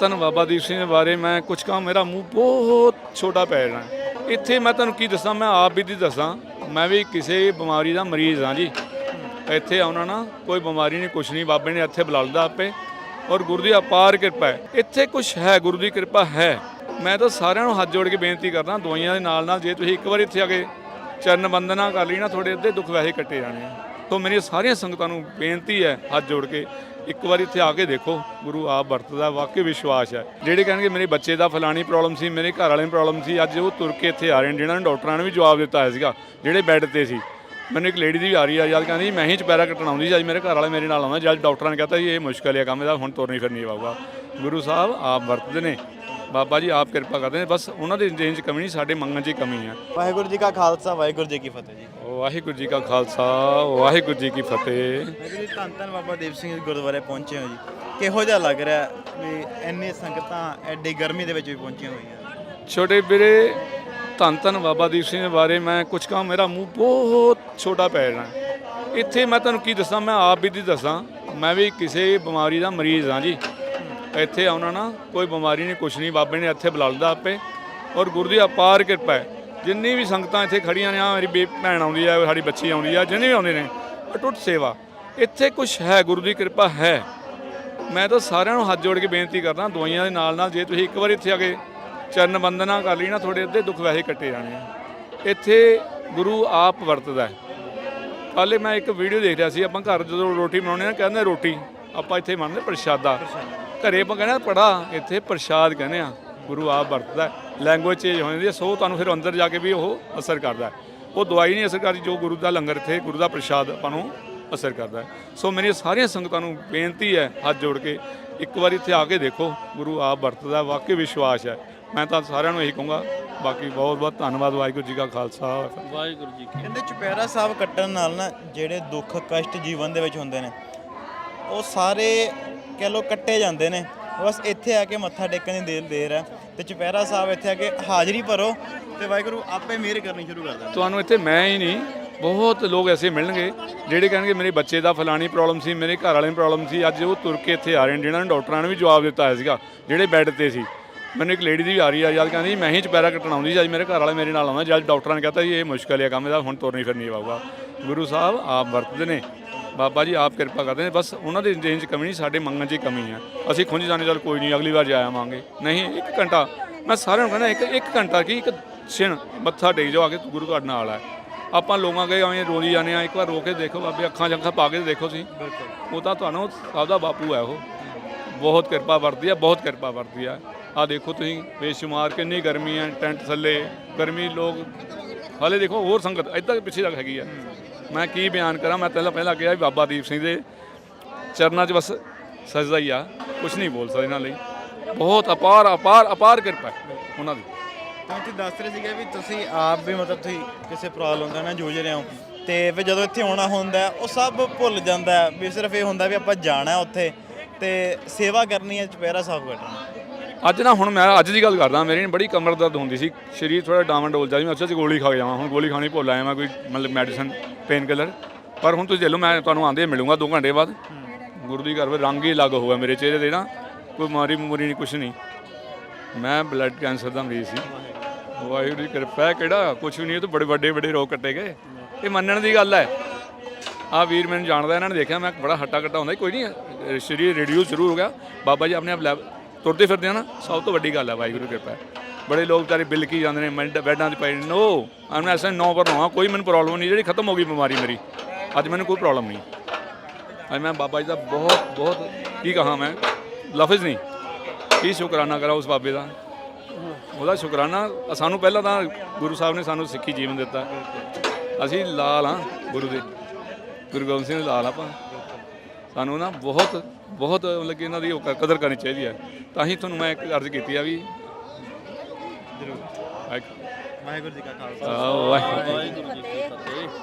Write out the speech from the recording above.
ਧੰਨ ਬਾਬਾ ਦੀਪ ਸਿੰਘ ਦੇ ਬਾਰੇ ਮੈਂ ਕੁਝ ਕਹਾਂ, ਮੇਰਾ ਮੂੰਹ ਬਹੁਤ ਛੋਟਾ ਪੈ ਜਾਣਾ। ਇੱਥੇ ਮੈਂ ਤੁਹਾਨੂੰ ਕੀ ਦੱਸਾਂ, ਮੈਂ ਆਪ ਵੀ ਦੀ ਦੱਸਾਂ, ਮੈਂ ਵੀ ਕਿਸੇ ਬਿਮਾਰੀ ਦਾ ਮਰੀਜ਼ ਹਾਂ ਜੀ। ਇੱਥੇ ਆਉਣਾ ਨਾ, ਕੋਈ ਬਿਮਾਰੀ ਨਹੀਂ, ਕੁਛ ਨਹੀਂ, ਬਾਬੇ ਨੇ ਇੱਥੇ ਬੁਲਾ ਲਿਆ ਆਪੇ। ਔਰ ਗੁਰੂ ਦੀ ਅਪਾਰ ਕਿਰਪਾ ਹੈ। ਇੱਥੇ ਕੁਛ ਹੈ, ਗੁਰੂ ਦੀ ਕਿਰਪਾ ਹੈ। ਮੈਂ ਤਾਂ ਸਾਰਿਆਂ ਨੂੰ ਹੱਥ ਜੋੜ ਕੇ ਬੇਨਤੀ ਕਰਦਾ, ਦਵਾਈਆਂ ਦੇ ਨਾਲ ਨਾਲ ਜੇ ਤੁਸੀਂ ਇੱਕ ਵਾਰ ਇੱਥੇ ਆ ਕੇ ਚਰਨ ਬੰਦਨਾ ਕਰ ਲਈ ਨਾ, ਤੁਹਾਡੇ ਅੱਧੇ ਦੁੱਖ ਵੈਸੇ ਕੱਟੇ ਜਾਣੇ ਆ। ਤੋਂ ਮੇਰੀ ਸਾਰੀਆਂ ਸੰਗਤਾਂ ਨੂੰ ਬੇਨਤੀ ਹੈ ਹੱਥ ਜੋੜ ਕੇ, ਇੱਕ ਵਾਰੀ ਇੱਥੇ ਆ ਕੇ ਦੇਖੋ, ਗੁਰੂ ਆਪ ਵਰਤਦਾ, ਵਾਕਈ ਵਿਸ਼ਵਾਸ ਹੈ। ਜਿਹੜੇ ਕਹਿਣਗੇ ਮੇਰੇ ਬੱਚੇ ਦਾ ਫਲਾਣੀ ਪ੍ਰੋਬਲਮ ਸੀ, ਮੇਰੇ ਘਰ ਵਾਲੇ ਨੂੰ ਪ੍ਰੋਬਲਮ ਸੀ, ਅੱਜ ਉਹ ਤੁਰ ਕੇ ਇੱਥੇ ਆ ਰਹੇ ਨੇ, ਜਿਹਨਾਂ ਨੂੰ ਡਾਕਟਰਾਂ ਨੇ ਵੀ ਜਵਾਬ ਦਿੱਤਾ ਹੋਇਆ ਸੀਗਾ, ਜਿਹੜੇ ਬੈੱਡ ਤੇ ਸੀ। ਮੈਨੂੰ ਇੱਕ ਲੇਡੀ ਦੀ ਵੀ ਆ ਰਹੀ ਆ, ਜਦ ਕਹਿੰਦੀ, ਮੈਂ ਹੀ ਚਪੈਰਾ ਕੱਟਣ ਆਉਂਦੀ ਸੀ, ਅੱਜ ਮੇਰੇ ਘਰ ਵਾਲੇ ਮੇਰੇ ਨਾਲ ਆਉਂਦਾ ਜਦ ਡਾਕਟਰਾਂ ਨੇ ਕਹਤਾ ਜੀ ਇਹ ਮੁਸ਼ਕਲ ਹੈ ਕੰਮ, ਇਹਦਾ ਹੁਣ ਤੁਰਨੀ ਫਿਰਨੀ ਆਊਗਾ ਗੁਰੂ ਸਾਹਿਬ ਆਪ ਵਰਤਦੇ ਨੇ। ਬਾਬਾ ਜੀ ਆਪ ਕਿਰਪਾ ਕਰਦੇ ਨੇ। ਬਸ ਉਹਨਾਂ ਦੇ 'ਚ ਕਮੀ ਨਹੀਂ ਸਾਡੇ ਮੰਗਣ 'ਚ ਹੀ ਕਮੀ ਹੈ ਵਾਹਿਗੁਰੂ ਜੀ ਕਾ ਖਾਲਸਾ ਵਾਹਿਗੁਰੂ ਜੀ ਕੀ ਫਤਿਹ ਜੀ। ਵਾਹਿਗੁਰੂ ਜੀ ਕਾ ਖਾਲਸਾ ਵਾਹਿਗੁਰੂ ਜੀ ਕੀ ਫਤਿਹ। ਵਾਹਿਗੁਰੂ ਜੀ ਧੰਨ ਧੰਨ ਬਾਬਾ ਦੀਪ ਸਿੰਘ ਜੀ ਗੁਰਦੁਆਰੇ ਪਹੁੰਚੇ ਹੋ ਜੀ। ਕਿਹੋ ਜਿਹਾ ਲੱਗ ਰਿਹਾ ਵੀ ਇੰਨੀ ਸੰਗਤਾਂ ਐਡੀ ਗਰਮੀ ਦੇ ਵਿੱਚ ਵੀ ਪਹੁੰਚੀਆਂ ਹੋਈਆਂ? ਛੋਟੇ ਵੀਰੇ ਧੰਨ ਧੰਨ ਬਾਬਾ ਦੀਪ ਸਿੰਘ ਦੇ ਬਾਰੇ ਮੈਂ ਕੁਝ ਕਹਾਂ ਮੇਰਾ ਮੂੰਹ ਬਹੁਤ ਛੋਟਾ ਪੈ ਜਾਣਾ। ਇੱਥੇ ਮੈਂ ਤੁਹਾਨੂੰ ਕੀ ਦੱਸਾਂ ਮੈਂ ਆਪ ਵੀ ਦੀ ਦੱਸਾਂ ਮੈਂ ਵੀ ਕਿਸੇ ਬਿਮਾਰੀ ਦਾ ਮਰੀਜ਼ ਹਾਂ ਜੀ। ਇੱਥੇ ਆਉਣਾ ਨਾ, ਕੋਈ ਬਿਮਾਰੀ ਨਹੀਂ, ਕੁਛ ਨਹੀਂ, ਬਾਬੇ ਨੇ ਇੱਥੇ ਬੁਲਾ ਲਿਆ ਆਪੇ। ਔਰ ਗੁਰੂ ਦੀ ਅਪਾਰ ਕਿਰਪਾ ਹੈ। ਜਿੰਨੀ ਵੀ ਸੰਗਤਾਂ ਇੱਥੇ ਖੜੀਆਂ ਨੇ ਆ ਮੇਰੀ ਬੇ ਭੈਣ ਆਉਂਦੀ ਹੈ ਸਾਡੀ ਬੱਚੀ ਆਉਂਦੀ ਆ, ਜਿੰਨੇ ਵੀ ਆਉਂਦੇ ਨੇ, ਅਟੁੱਟ ਸੇਵਾ। ਇੱਥੇ ਕੁਝ ਹੈ, ਗੁਰੂ ਦੀ ਕਿਰਪਾ ਹੈ। ਮੈਂ ਤਾਂ ਸਾਰਿਆਂ ਨੂੰ ਹੱਥ ਜੋੜ ਕੇ ਬੇਨਤੀ ਕਰਦਾ, ਦਵਾਈਆਂ ਦੇ ਨਾਲ ਨਾਲ ਜੇ ਤੁਸੀਂ ਇੱਕ ਵਾਰ ਇੱਥੇ ਆ ਕੇ ਚਰਨ ਬੰਦਨਾ ਕਰ ਲਈ ਨਾ, ਤੁਹਾਡੇ ਅੱਧੇ ਦੁੱਖ ਵੈਸੇ ਕੱਟੇ ਜਾਣੇ ਆ। ਇੱਥੇ ਗੁਰੂ ਆਪ ਵਰਤਦਾ ਹੈ। ਕੱਲ੍ਹ ਮੈਂ ਇੱਕ ਵੀਡੀਓ ਦੇਖ ਰਿਹਾ ਸੀ, ਆਪਾਂ ਘਰ ਜਦੋਂ ਰੋਟੀ ਬਣਾਉਂਦੇ ਆ, ਕਹਿੰਦੇ ਰੋਟੀ, ਆਪਾਂ ਇੱਥੇ ਮੰਨਦੇ ਪ੍ਰਸ਼ਾਦਾ। ਘਰੇ ਆਪਾਂ ਕਹਿੰਦੇ ਪੜਾ ਇੱਥੇ ਪ੍ਰਸ਼ਾਦ ਕਹਿੰਦੇ ਆ ਗੁਰੂ ਆਪ ਵਰਤਦਾ ਲੈਂਗੁਏਜ ਚੇਂਜ ਹੋ ਜਾਂਦੀ ਹੈ ਸੋ ਤੁਹਾਨੂੰ ਫਿਰ ਅੰਦਰ ਜਾ ਕੇ ਵੀ ਉਹ ਅਸਰ ਕਰਦਾ ਹੈ। ਉਹ ਦਵਾਈ ਨਹੀਂ ਅਸਰ ਕਰਦੀ ਜੋ ਗੁਰੂ ਦਾ ਲੰਗਰ ਇੱਥੇ ਗੁਰੂ ਦਾ ਪ੍ਰਸ਼ਾਦ ਆਪਾਂ ਨੂੰ ਅਸਰ ਕਰਦਾ। ਸੋ ਮੇਰੀ ਸਾਰੀਆਂ ਸੰਗਤਾਂ ਨੂੰ ਬੇਨਤੀ ਹੈ ਹੱਥ ਜੋੜ ਕੇ ਇੱਕ ਵਾਰ ਇੱਥੇ ਆ ਕੇ ਦੇਖੋ ਗੁਰੂ ਆਪ ਵਰਤਦਾ ਵਾਕਈ ਵਿਸ਼ਵਾਸ ਹੈ ਮੈਂ ਤਾਂ ਸਾਰਿਆਂ ਨੂੰ ਇਹੀ ਕਹੂੰਗਾ ਬਾਕੀ ਬਹੁਤ ਬਹੁਤ ਧੰਨਵਾਦ ਵਾਹਿਗੁਰੂ ਜੀ ਕਾ ਖਾਲਸਾ ਵਾਹਿਗੁਰੂ ਜੀ ਕੀ ਕਹਿੰਦੇ ਚੁਪਹਿਰਾ ਸਾਹਿਬ ਕੱਟਣ ਨਾਲ ਨਾ ਜਿਹੜੇ ਦੁੱਖ ਕਸ਼ਟ ਜੀਵਨ ਦੇ ਵਿੱਚ ਹੁੰਦੇ ਨੇ ਉਹ ਸਾਰੇ ਕਹਿ ਲੋ ਕੱਟੇ ਜਾਂਦੇ ਨੇ। ਬਸ ਇੱਥੇ ਆ ਕੇ ਮੱਥਾ ਟੇਕਣ ਦੀ ਦੇਰ ਦੇਰ ਹੈ ਤੇ ਚੁਪਹਿਰਾ ਸਾਹਿਬ ਇੱਥੇ ਆ ਕੇ ਹਾਜ਼ਰੀ ਭਰੋ ਤੇ ਵਾਹਿਗੁਰੂ ਆਪੇ ਮਿਹਰ ਕਰਨੀ ਸ਼ੁਰੂ ਕਰ ਦਿੰਦਾ ਤੁਹਾਨੂੰ ਇੱਥੇ ਮੈਂ ਹੀ ਨਹੀਂ, ਬਹੁਤ ਲੋਕ ਐਸੇ ਮਿਲਣਗੇ ਜਿਹੜੇ ਕਹਿਣਗੇ, ਮੇਰੇ ਬੱਚੇ ਦਾ ਫਲਾਣੀ ਪ੍ਰੋਬਲਮ ਸੀ, ਮੇਰੇ ਘਰ ਵਾਲੇ ਨੂੰ ਪ੍ਰੋਬਲਮ ਸੀ, ਅੱਜ ਉਹ ਤੁਰ ਕੇ ਇੱਥੇ ਆ ਰਹੇ ਨੇ। ਜਿਹਨਾਂ ਨੂੰ ਡਾਕਟਰਾਂ ਨੇ ਵੀ ਜਵਾਬ ਦਿੱਤਾ ਹੋਇਆ ਸੀਗਾ, ਜਿਹੜੇ ਬੈੱਡ ਤੇ ਸੀ। ਮੈਨੂੰ ਇੱਕ ਲੇਡੀ ਦੀ ਵੀ ਆ ਰਹੀ ਆ ਜਦ ਕਹਿੰਦੀ, ਮੈਂ ਹੀ ਚਪੈਰਾ ਕੱਟਣ ਆਉਂਦੀ ਸੀ, ਅੱਜ ਮੇਰੇ ਘਰ ਵਾਲੇ ਮੇਰੇ ਨਾਲ ਆਉਂਦਾ। ਜਦ ਡਾਕਟਰਾਂ ਨੇ ਕਹਤਾ ਜੀ ਇਹ ਮੁਸ਼ਕਲ ਹੈ ਕੰਮ ਇਹਦਾ, ਹੁਣ ਤੁਰਨੀ ਫਿਰਨੀ ਆਊਗਾ ਗੁਰੂ ਸਾਹਿਬ ਆਪ ਵਰਤਦੇ ਨੇ। ਬਾਬਾ ਜੀ ਆਪ ਕਿਰਪਾ ਕਰਦੇ ਨੇ। ਬਸ ਉਹਨਾਂ ਦੇ 'ਚ ਕਮੀ ਨਹੀਂ ਸਾਡੇ ਮੰਗਣ 'ਚ ਹੀ ਕਮੀ ਹੈ ਅਸੀਂ ਖੁੰਝ ਜਾਣੇ ਚੱਲ ਕੋਈ ਨਹੀਂ ਅਗਲੀ ਵਾਰ ਜਾ ਆਵਾਂਗੇ। ਨਹੀਂ ਇੱਕ ਘੰਟਾ। ਮੈਂ ਸਾਰਿਆਂ ਨੂੰ ਕਹਿੰਦਾ ਇੱਕ ਇੱਕ ਘੰਟਾ ਕੀ ਇੱਕ ਛਿਣ ਮੱਥਾ ਟੇਕ ਜਾਓ ਆ ਕੇ ਗੁਰੂ ਤੁਹਾਡੇ ਨਾਲ ਹੈ ਆਪਾਂ ਲੋਕਾਂ ਗਏ ਐਵੇਂ ਰੋਲੀ ਜਾਂਦੇ ਆ ਇੱਕ ਵਾਰ ਰੋ ਕੇ ਦੇਖੋ ਬਾਬੇ ਅੱਖਾਂ ਜੰਖਾਂ ਪਾ ਕੇ ਦੇਖੋ ਸੀ ਉਹ ਤਾਂ ਤੁਹਾਨੂੰ ਸਭ ਦਾ ਬਾਪੂ ਹੈ ਉਹ। ਬਹੁਤ ਕਿਰਪਾ ਵਰਦੀ ਆ ਬਹੁਤ ਕਿਰਪਾ ਵਰਦੀ ਆ। ਆ ਦੇਖੋ ਤੁਸੀਂ ਬੇਸ਼ੁਮਾਰ ਕਿੰਨੀ ਗਰਮੀ ਹੈ ਟੈਂਟ ਥੱਲੇ ਗਰਮੀ ਲੋਕ। ਹਾਲੇ ਦੇਖੋ ਹੋਰ ਸੰਗਤ ਇੱਦਾਂ ਪਿੱਛੇ ਤੱਕ ਹੈਗੀ ਆ। ਮੈਂ ਕੀ ਬਿਆਨ ਕਰਾਂ? ਮੈਂ ਪਹਿਲਾਂ ਪਹਿਲਾਂ ਕਿਹਾ ਵੀ ਬਾਬਾ ਦੀਪ ਸਿੰਘ ਦੇ ਚਰਨਾਂ 'ਚ ਬਸ ਸਜਦਾ ਹੀ ਆ। ਕੁਝ ਨਹੀਂ ਬੋਲ ਸਕਦਾ ਇਹਨਾਂ ਲਈ। ਬਹੁਤ ਅਪਾਰ ਅਪਾਰ ਅਪਾਰ ਕਿਰਪਾ ਉਹਨਾਂ ਦੀ। ਤਾਂ ਤੁਸੀਂ ਦੱਸ ਰਹੇ ਸੀਗੇ ਵੀ ਤੁਸੀਂ ਆਪ ਵੀ ਮਤਲਬ ਤੁਸੀਂ ਕਿਸੇ ਪ੍ਰੋਬਲਮ ਦਾ ਨਾਲ ਜੂਝ ਰਹੇ ਹੋ। ਤੇ ਫਿਰ ਜਦੋਂ ਇੱਥੇ ਆਉਣਾ ਹੁੰਦਾ ਉਹ ਸਭ ਭੁੱਲ ਜਾਂਦਾ ਵੀ ਸਿਰਫ ਇਹ ਹੁੰਦਾ ਵੀ ਆਪਾਂ ਜਾਣਾ ਉੱਥੇ। ਤੇ ਸੇਵਾ ਕਰਨੀ ਹੈ ਚੁਪਹਿਰਾ ਸਾਹਿਬ ਕੱਟਣਾ ਅੱਜ ਨਾ ਹੁਣ ਮੈਂ ਅੱਜ ਦੀ ਗੱਲ ਕਰਦਾ ਮੇਰੀ ਬੜੀ ਕਮਰ ਦਰਦ ਹੁੰਦੀ ਸੀ। ਸਰੀਰ ਥੋੜਾ ਡਾਵਨ ਡੋਲ ਜਾਂਦਾ ਸੀ ਮੈਂ ਅੱਛਾ ਜੀ ਗੋਲੀ ਖਾ ਜਾਵਾਂ। ਹੁਣ ਗੋਲੀ ਖਾਣੀ ਭੁੱਲ ਆਇਆ ਮੈਂ ਕੋਈ ਮਤਲਬ ਮੈਡੀਸਨ ਪੇਨ ਕਿਲਰ ਪਰ ਹੁਣ ਤੁਸੀਂ ਦੇ ਲਓ, ਮੈਂ ਤੁਹਾਨੂੰ ਆਂਦੇ ਮਿਲੂੰਗਾ 2 ਘੰਟੇ ਬਾਅਦ। ਗੁਰੂ ਦੀ ਘਰ ਵਿੱਚ ਰੰਗ ਹੀ ਅਲੱਗ ਹੋਇਆ ਮੇਰੇ ਚਿਹਰੇ ਦੇ ਨਾ, ਕੋਈ ਮਾਰੀ ਮੂਰੀ ਨਹੀਂ, ਕੁਛ ਨਹੀਂ। ਮੈਂ ਬਲੱਡ ਕੈਂਸਰ ਦਾ ਮਰੀਜ਼ ਸੀ। ਵਾਹਿਗੁਰੂ ਦੀ ਕਿਰਪਾ ਹੈ, ਕਿਹੜਾ ਕੁਛ ਵੀ ਨਹੀਂ, ਇਹ ਤਾਂ ਬੜੇ ਵੱਡੇ ਵੱਡੇ ਰੋਗ ਕੱਟੇ ਗਏ। ਇਹ ਮੰਨਣ ਦੀ ਗੱਲ ਹੈ। ਆ ਵੀਰ ਮੈਨੂੰ ਜਾਣਦਾ, ਇਹਨਾਂ ਨੇ ਦੇਖਿਆ, ਮੈਂ ਬੜਾ ਹੱਟਾ ਕੱਟਾ ਹੁੰਦਾ, ਕੋਈ ਨਹੀਂ ਸਰੀਰ ਰਿਡਿਊਸ ਜ਼ਰੂਰ ਹੋ ਗਿਆ। ਬਾਬਾ ਜੀ ਆਪਣੇ ਆਪ ਲੈ ਤੁਰਦੇ ਫਿਰਦੇ ਆ ਨਾ, ਸਭ ਤੋਂ ਵੱਡੀ ਗੱਲ ਹੈ, ਵਾਹਿਗੁਰੂ ਦੀ ਕਿਰਪਾ ਹੈ। ਬੜੇ ਲੋਕ ਵਿਚਾਰੇ ਬਿੱਲ ਕੀ ਜਾਂਦੇ ਨੇ ਮੈਂ ਬੈੱਡਾਂ 'ਤੇ ਪਏ ਨੋ। ਮੈਂ ਐਸਾ ਨੋ ਪਰ ਨੋ ਕੋਈ ਮੈਨੂੰ ਪ੍ਰੋਬਲਮ ਨਹੀਂ, ਜਿਹੜੀ ਖਤਮ ਹੋ ਗਈ ਬਿਮਾਰੀ ਮੇਰੀ। ਅੱਜ ਮੈਨੂੰ ਕੋਈ ਪ੍ਰੋਬਲਮ ਨਹੀਂ। ਅੱਜ ਮੈਂ ਬਾਬਾ ਜੀ ਦਾ ਬਹੁਤ ਬਹੁਤ ਕੀ ਕਹਾਂ ਮੈਂ, ਲਫ਼ਜ਼ ਨਹੀਂ। ਕੀ ਸ਼ੁਕਰਾਨਾ ਕਰਾਂ ਉਸ ਬਾਬੇ ਦਾ? ਉਹਦਾ ਸ਼ੁਕਰਾਨਾ, ਸਾਨੂੰ ਪਹਿਲਾਂ ਤਾਂ ਗੁਰੂ ਸਾਹਿਬ ਨੇ ਸਾਨੂੰ ਸਿੱਖੀ ਜੀਵਨ ਦਿੱਤਾ। ਅਸੀਂ ਲਾਲ ਹਾਂ ਗੁਰੂ ਦੇ। ਗੁਰੂ ਗੋਬਿੰਦ ਸਿੰਘ ਦੇ ਲਾਲ ਆਪਾਂ। ਸਾਨੂੰ ਨਾ ਬਹੁਤ ਬਹੁਤ ਮਤਲਬ ਕਿ ਇਹਨਾਂ ਦੀ ਉਹ ਕ- ਕਦਰ ਕਰਨੀ ਚਾਹੀਦੀ ਹੈ। ਤਾਂ ਹੀ ਤੁਹਾਨੂੰ ਮੈਂ ਇੱਕ ਅਰਜ਼ ਕੀਤੀ ਆ ਵੀ ਜ਼ਰੂਰ ਵਾਹਿਗੁਰੂ। ਜੀ ਕਾ ਖਾਲਸਾ। ਵਾਹਿਗੁਰੂ ਜੀ ਕੀ ਫਤਿਹ।